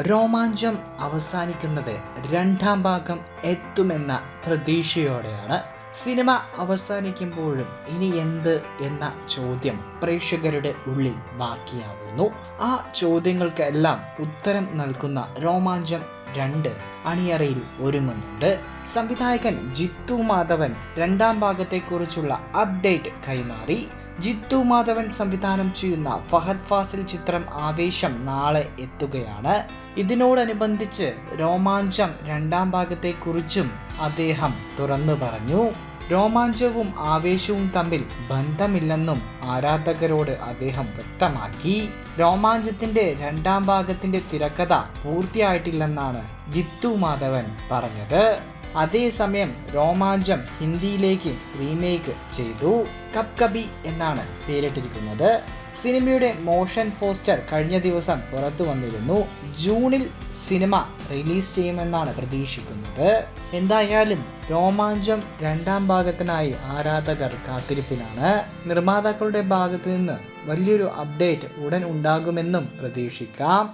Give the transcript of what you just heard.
രോമാഞ്ചം അവസാനിക്കുന്നത് രണ്ടാം ഭാഗം എത്തുമെന്ന പ്രതീക്ഷയോടെയാണ്. സിനിമ അവസാനിക്കുമ്പോഴും ഇനി എന്ത് എന്ന ചോദ്യം പ്രേക്ഷകരുടെ ഉള്ളിൽ ബാക്കിയാവുന്നു. ആ ചോദ്യങ്ങൾക്കെല്ലാം ഉത്തരം നൽകുന്ന രോമാഞ്ചം രണ്ട് അണിയറയിൽ ഒരുങ്ങുന്നുണ്ട്. സംവിധായകൻ ജിത്തു മാധവൻ രണ്ടാം ഭാഗത്തെക്കുറിച്ചുള്ള അപ്ഡേറ്റ് കൈമാറി. ജിത്തു മാധവൻ സംവിധാനം ചെയ്യുന്ന ഫഹദ് ഫാസിൽ ചിത്രം ആവേശം നാളെ എത്തുകയാണ്. ഇതിനോടനുബന്ധിച്ച് രോമാഞ്ചം രണ്ടാം ഭാഗത്തെക്കുറിച്ചും അദ്ദേഹം തുറന്നു പറഞ്ഞു. രോമാഞ്ചവും ആവേശവും തമ്മിൽ ബന്ധമില്ലെന്നും ആരാധകരോട് അദ്ദേഹം വ്യക്തമാക്കി. രോമാഞ്ചത്തിന്റെ രണ്ടാം ഭാഗത്തിന്റെ തിരക്കഥ പൂർത്തിയായിട്ടില്ലെന്നാണ് ജിത്തു മാധവൻ പറഞ്ഞത്. അതേസമയം രോമാഞ്ചം ഹിന്ദിയിലേക്ക് റീമേക്ക് ചെയ്തു. കബ് കബി എന്നാണ് പേരിട്ടിരിക്കുന്നത്. സിനിമയുടെ മോഷൻ പോസ്റ്റർ കഴിഞ്ഞ ദിവസം പുറത്തു വന്നിരുന്നു. ജൂണിൽ സിനിമ റിലീസ് ചെയ്യുമെന്നാണ് പ്രതീക്ഷിക്കുന്നത്. എന്തായാലും രോമാഞ്ചം രണ്ടാം ഭാഗത്തിനായി ആരാധകർ കാത്തിരിപ്പിലാണ്. നിർമ്മാതാക്കളുടെ ഭാഗത്തു നിന്ന് വലിയൊരു അപ്ഡേറ്റ് ഉടൻ ഉണ്ടാകുമെന്നും പ്രതീക്ഷിക്കാം.